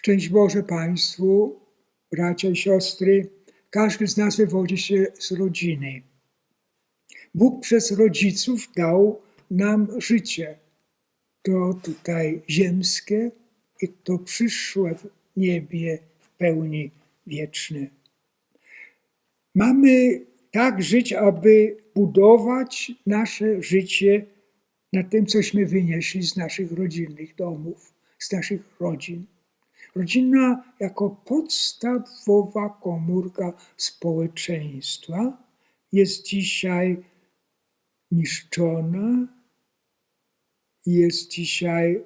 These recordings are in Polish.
Szczęść Boże Państwu, bracia i siostry. Każdy z nas wywodzi się z rodziny. Bóg przez rodziców dał nam życie. To tutaj ziemskie i to przyszłe w niebie w pełni wieczne. Mamy tak żyć, aby budować nasze życie na tym, cośmy wynieśli z naszych rodzinnych domów, z naszych rodzin. Rodzina jako podstawowa komórka społeczeństwa jest dzisiaj niszczona, jest dzisiaj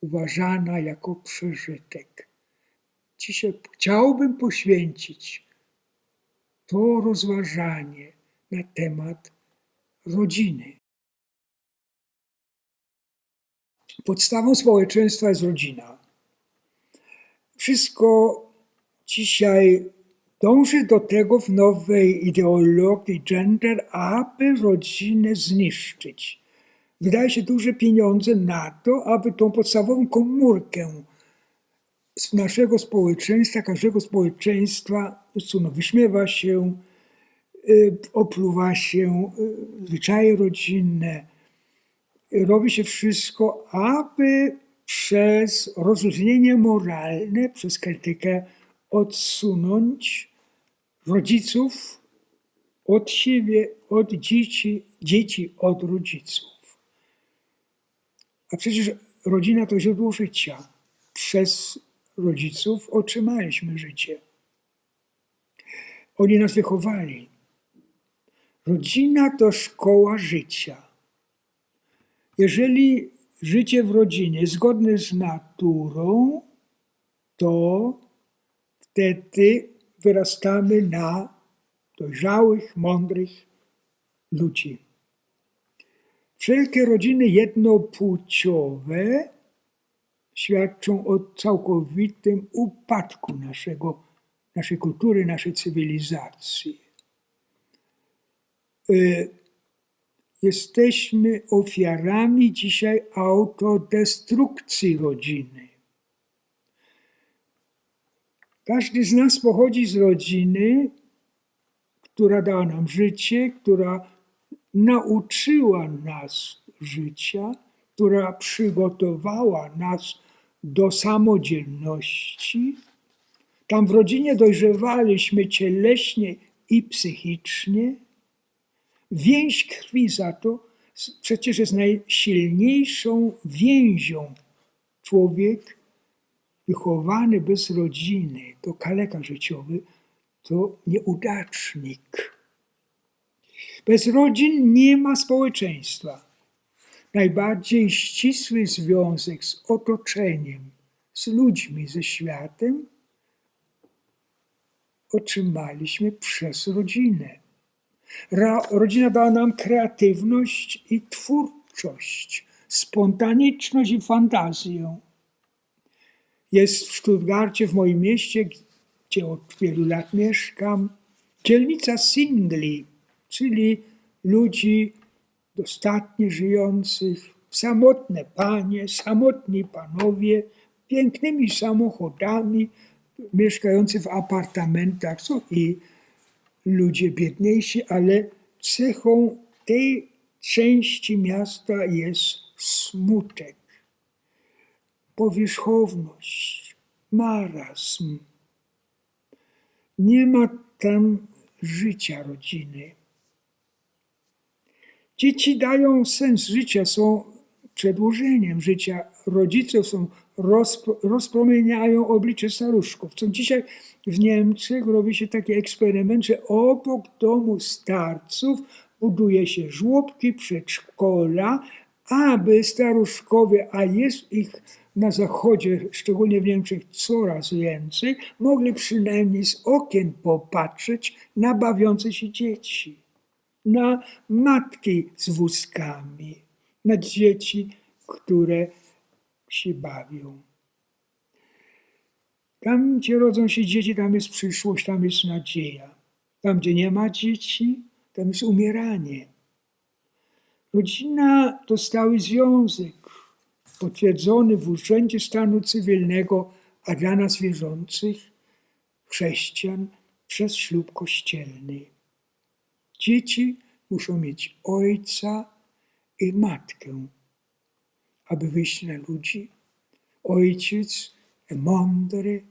uważana jako przeżytek. Dzisiaj chciałbym poświęcić to rozważanie na temat rodziny. Podstawą społeczeństwa jest rodzina. Wszystko dzisiaj dąży do tego w nowej ideologii gender, aby rodzinę zniszczyć. Wydaje się duże pieniądze na to, aby tą podstawową komórkę z naszego społeczeństwa, każdego społeczeństwa usunąć. Wyśmiewa się, y, opluwa się y, zwyczaje rodzinne. Robi się wszystko, aby przez rozróżnienie moralne, przez krytykę odsunąć rodziców od siebie, od dzieci, dzieci od rodziców. A przecież rodzina to źródło życia. Przez rodziców otrzymaliśmy życie. Oni nas wychowali. Rodzina to szkoła życia. Jeżeli życie w rodzinie zgodne z naturą, to wtedy wyrastamy na dojrzałych, mądrych ludzi. Wszelkie rodziny jednopłciowe świadczą o całkowitym upadku naszego, naszej kultury, naszej cywilizacji. Y, jesteśmy ofiarami dzisiaj autodestrukcji rodziny. Każdy z nas pochodzi z rodziny, która dała nam życie, która nauczyła nas życia, która przygotowała nas do samodzielności. Tam w rodzinie dojrzewaliśmy cieleśnie i psychicznie. Więź krwi za to przecież jest najsilniejszą więzią. Człowiek wychowany bez rodziny, to kaleka życiowy, to nieudacznik. Bez rodzin nie ma społeczeństwa. Najbardziej ścisły związek z otoczeniem, z ludźmi, ze światem otrzymaliśmy przez rodzinę. Rodzina dała nam kreatywność i twórczość, spontaniczność i fantazję. Jest w Stuttgarcie, w moim mieście, gdzie od wielu lat mieszkam, dzielnica singli, czyli ludzi dostatnio żyjących, samotne panie, samotni panowie, pięknymi samochodami, mieszkający w apartamentach. Są i ludzie biedniejsi, ale cechą tej części miasta jest smutek, powierzchowność, marazm. Nie ma tam życia rodziny. Dzieci dają sens życia, są przedłużeniem życia. Rodzice są rozpro, rozpromieniają oblicze staruszków. Co dzisiaj w Niemczech robi się taki eksperyment, że obok domu starców buduje się żłobki, przedszkola, aby staruszkowie, a jest ich na zachodzie, szczególnie w Niemczech, coraz więcej, mogli przynajmniej z okien popatrzeć na bawiące się dzieci na matki z wózkami, na dzieci, które się bawią. Tam, gdzie rodzą się dzieci, tam jest przyszłość, tam jest nadzieja. Tam, gdzie nie ma dzieci, tam jest umieranie. Rodzina to stały związek. potwierdzony w Urzędzie Stanu Cywilnego, a dla nas wierzących, chrześcijan, przez ślub kościelny. Dzieci muszą mieć ojca i matkę, aby wyjść na ludzi. Ojciec mądry,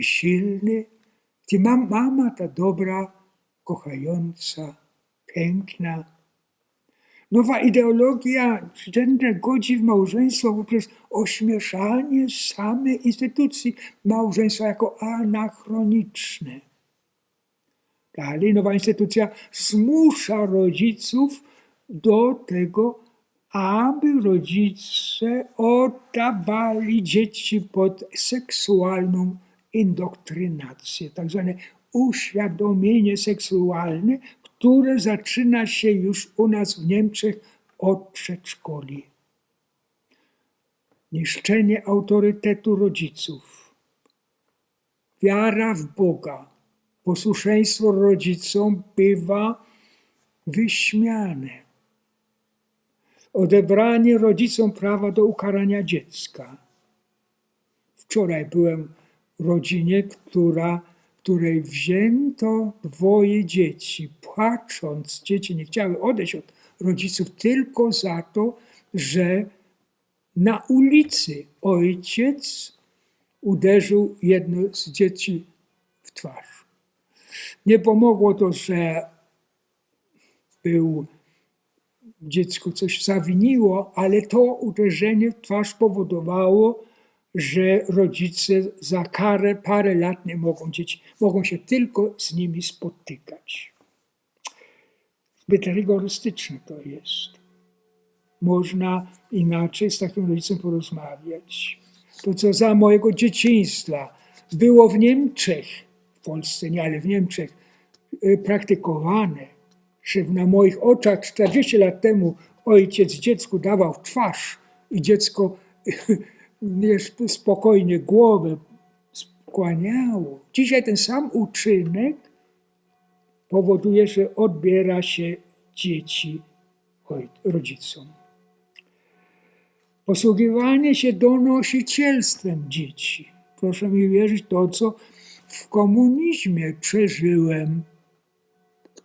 silny, ty mam, mama ta dobra, kochająca, piękna. Nowa ideologia gender godzi w małżeństwo poprzez ośmieszanie samej instytucji małżeństwa jako anachroniczne. Dalej nowa instytucja zmusza rodziców do tego, aby rodzice oddawali dzieci pod seksualną indoktrynację, tak zwane uświadomienie seksualne, które zaczyna się już u nas w Niemczech od przedszkoli. Niszczenie autorytetu rodziców, wiara w Boga, posłuszeństwo rodzicom bywa wyśmiane. Odebranie rodzicom prawa do ukarania dziecka. Wczoraj byłem w rodzinie, która, której wzięto dwoje dzieci, płacząc. Dzieci nie chciały odejść od rodziców tylko za to, że na ulicy ojciec uderzył jedno z dzieci w twarz. Nie pomogło to, że był dziecku coś zawiniło, ale to uderzenie w twarz powodowało, że rodzice za karę parę lat nie mogą dzieci, mogą się tylko z nimi spotykać. Zbyt rygorystyczne to jest. Można inaczej z takim rodzicem porozmawiać. To, co za mojego dzieciństwa było w Niemczech, w Polsce nie, ale w Niemczech, y, praktykowane, że na moich oczach 40 lat temu ojciec dziecku dawał twarz i dziecko spokojnie głowę skłaniało. Dzisiaj ten sam uczynek powoduje, że odbiera się dzieci rodzicom. Posługiwanie się donosicielstwem dzieci. Proszę mi wierzyć, to co w komunizmie przeżyłem,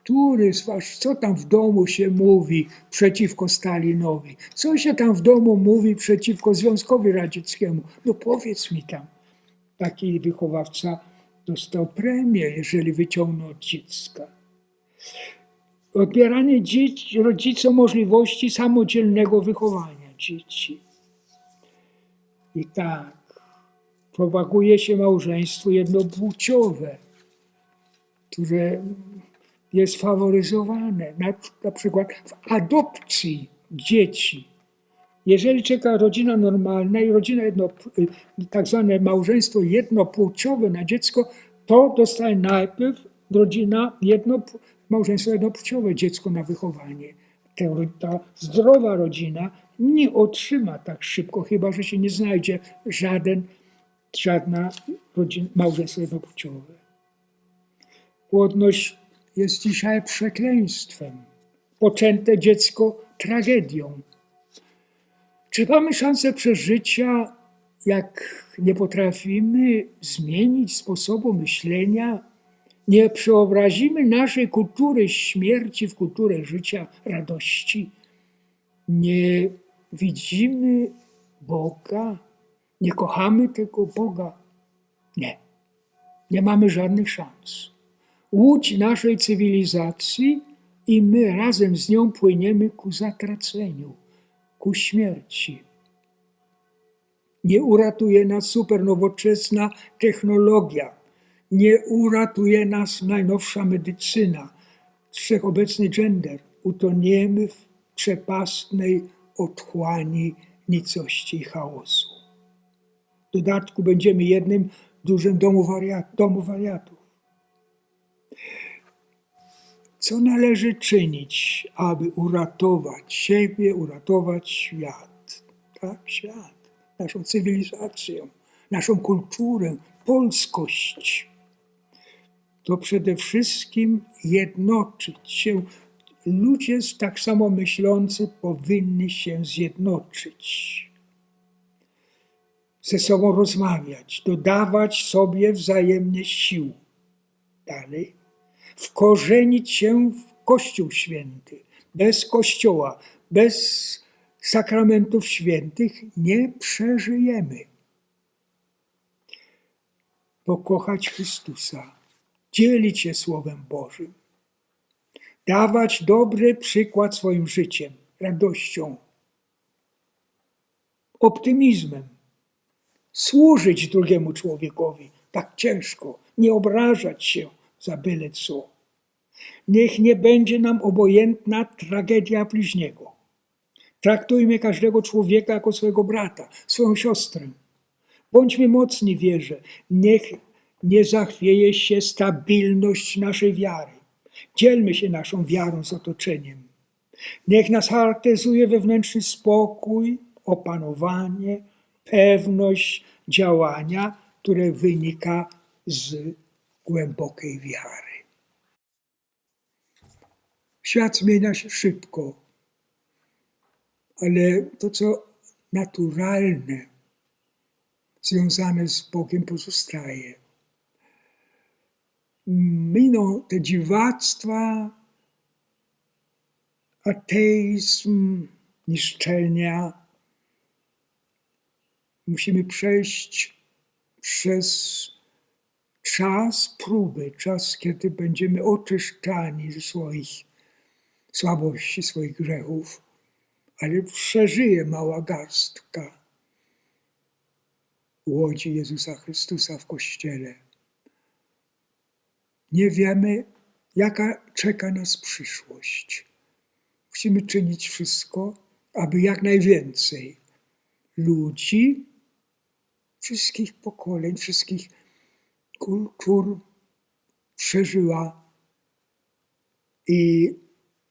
który co tam w domu się mówi przeciwko Stalinowi? Co się tam w domu mówi przeciwko Związkowi Radzieckiemu? No powiedz mi tam. Taki wychowawca dostał premię, jeżeli wyciągnął od dziecka. Odbieranie dzieci, rodzicom możliwości samodzielnego wychowania dzieci. I tak, propaguje się małżeństwo jednopłciowe, które jest faworyzowane. Na, na przykład w adopcji dzieci. Jeżeli czeka rodzina normalna i rodzina jedno, tak zwane małżeństwo jednopłciowe na dziecko, to dostaje najpierw rodzina jedno, małżeństwo jednopłciowe dziecko na wychowanie. Ta zdrowa rodzina nie otrzyma tak szybko, chyba że się nie znajdzie żaden, żadna rodzina, małżeństwo jednopłciowe. Płodność jest dzisiaj przekleństwem. Poczęte dziecko tragedią. Czy mamy szansę przeżycia, jak nie potrafimy zmienić sposobu myślenia, nie przeobrazimy naszej kultury śmierci w kulturę życia, radości, nie widzimy Boga, nie kochamy tego Boga? Nie. Nie mamy żadnych szans łódź naszej cywilizacji i my razem z nią płyniemy ku zatraceniu, ku śmierci. Nie uratuje nas supernowoczesna technologia, nie uratuje nas najnowsza medycyna, wszechobecny gender. Utoniemy w przepastnej otchłani nicości i chaosu. W dodatku będziemy jednym dużym domu, wariat, domu wariatów. Co należy czynić, aby uratować siebie, uratować świat? Tak, świat, naszą cywilizację, naszą kulturę, polskość. To przede wszystkim jednoczyć się. Ludzie tak samo myślący powinni się zjednoczyć. ze sobą rozmawiać, dodawać sobie wzajemnie sił. Dalej, wkorzenić się w Kościół Święty. Bez Kościoła, bez sakramentów świętych nie przeżyjemy. Pokochać Chrystusa, dzielić się Słowem Bożym, dawać dobry przykład swoim życiem, radością, optymizmem, służyć drugiemu człowiekowi tak ciężko, nie obrażać się za byle co. Niech nie będzie nam obojętna tragedia bliźniego. Traktujmy każdego człowieka jako swojego brata, swoją siostrę. Bądźmy mocni wierze. Niech nie zachwieje się stabilność naszej wiary. Dzielmy się naszą wiarą z otoczeniem. Niech nas charakteryzuje wewnętrzny spokój, opanowanie, pewność działania, które wynika z głębokiej wiary. Świat zmienia się szybko, ale to, co naturalne, związane z Bogiem, pozostaje. Miną te dziwactwa, ateizm, niszczenia. Musimy przejść przez czas próby, czas, kiedy będziemy oczyszczani ze swoich słabości, swoich grzechów, ale przeżyje mała garstka łodzi Jezusa Chrystusa w Kościele. Nie wiemy, jaka czeka nas przyszłość. Musimy czynić wszystko, aby jak najwięcej ludzi, wszystkich pokoleń, wszystkich kultur przeżyła i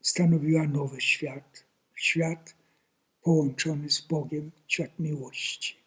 stanowiła nowy świat. Świat połączony z Bogiem, świat miłości.